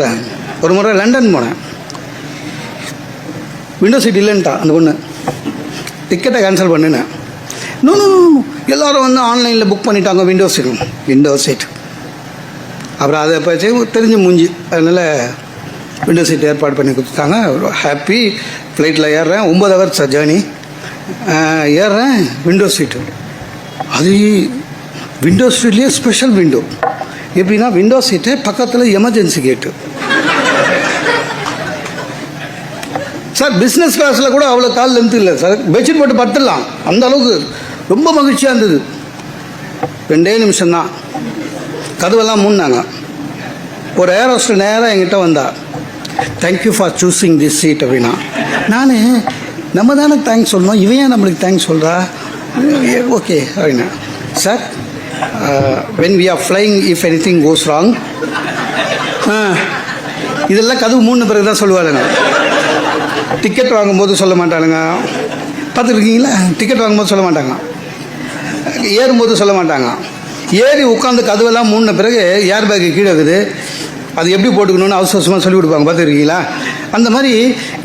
சொல்கிறேன் ஒரு முறை லண்டன் போனேன். விண்டோ சீட் இல்லைன்ட்டா அந்த பொண்ணு. டிக்கெட்டை கேன்சல் பண்ணினேன். நோ எல்லோரும் வந்து ஆன்லைனில் புக் பண்ணிட்டாங்க விண்டோ சீட் விண்டோ சீட் அப்புறம் அதை பற்றி தெரிஞ்சு மூஞ்சி. அதனால் விண்டோ சீட் ஏற்பாடு பண்ணி கொடுத்துட்டாங்க. ஹாப்பி ஃப்ளைட்டில் ஏறுறேன். ஒம்பது சார் ஜேர்னி ஏறுறேன். விண்டோ சீட்டு அது விண்டோ சீட்லேயே ஸ்பெஷல் விண்டோ எப்படின்னா விண்டோ சீட்டு பக்கத்தில் எமர்ஜென்சி கேட்டு பிஸ்னஸ் கிளாஸில் கூட அவ்வளோ கால் லென்த்து இல்லை? சார் பெட்ஷீட் போட்டு படுத்துடலாம். அந்த அளவுக்கு ரொம்ப மகிழ்ச்சியாக இருந்தது. ரெண்டே நிமிஷம்தான். கதவெல்லாம் மூடினாங்க. ஒரு ஏர் ஹோஸ்டர் நேராக என்கிட்ட வந்தா thank you for choosing this seat அப்படின்னா நான் நம்ம தானே தேங்க்ஸ் சொல்லணும். இவன் ஏன் நம்மளுக்கு தேங்க்ஸ் சொல்கிறா ஓகே அப்படின்னா sir when we are flying if anything goes wrong இதெல்லாம் கதவு மூணு பிறகு தான் சொல்லுவாருங்க டிக்கெட் வாங்கும்போது சொல்ல மாட்டானுங்க. பார்த்துருக்கீங்களா? டிக்கெட் வாங்கும்போது சொல்ல மாட்டாங்க. ஏறும்போது சொல்ல மாட்டாங்க. ஏறி உட்காந்து கதவெல்லாம் மூடின பிறகு ஏர் பேக்கு கீழே இருக்குது. அது எப்படி போட்டுக்கணும்னு அவசர அவசரமாக சொல்லி கொடுப்பாங்க. பார்த்துருக்கீங்களா? அந்த மாதிரி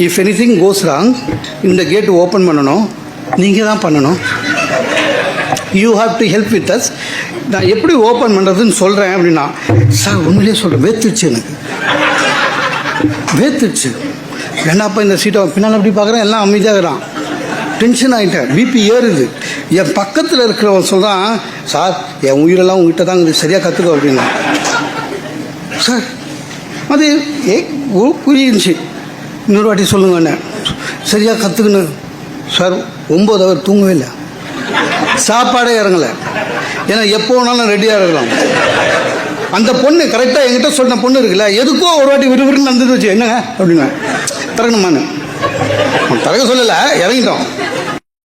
if anything goes wrong இந்த கேட்டு ஓப்பன் பண்ணணும். நீங்கள் தான் பண்ணணும். You have to help with us நான் எப்படி ஓப்பன் பண்ணுறதுன்னு சொல்கிறேன் அப்படின்னா சார் உண்மையிலேயே சொல்கிறேன் வேத்துச்சு எனக்கு. வேத்துச்சு ஏன்னாப்பா இந்த சீட்டை பின்னால் அப்படி பார்க்குறேன்? எல்லாம் அமைதியாக இருக்கிறான். டென்ஷன் ஆகிட்டேன் பிபி ஏறுது. என் பக்கத்தில் இருக்கிறவன் சொல்கிறான் சார் என் உயிரெல்லாம் உங்ககிட்ட தான் சரியாக கற்றுக்கோ அப்படின்னா. சார் அது ஏ புரியுச்சு இன்னொரு வாட்டி சொல்லுங்க என்ன சரியாக கற்றுக்கணும் சார் ஒம்பது அவர் தூங்கவே இல்லை. சாப்பாடே இறங்கலை. ஏன்னா எப்போ வேணாலும் ரெடியாக இருக்கலாம். அந்த பொண்ணு கரெக்டாக என்கிட்ட சொன்ன பொண்ணு இருக்குல்ல எதுக்கோ ஒரு வாட்டி விறுவிறுன்னு நடந்தது வச்சு என்னங்க? அப்படின்னா திறக்கணுமான்னு திறக்க சொல்லலை இறங்கிட்டோம்.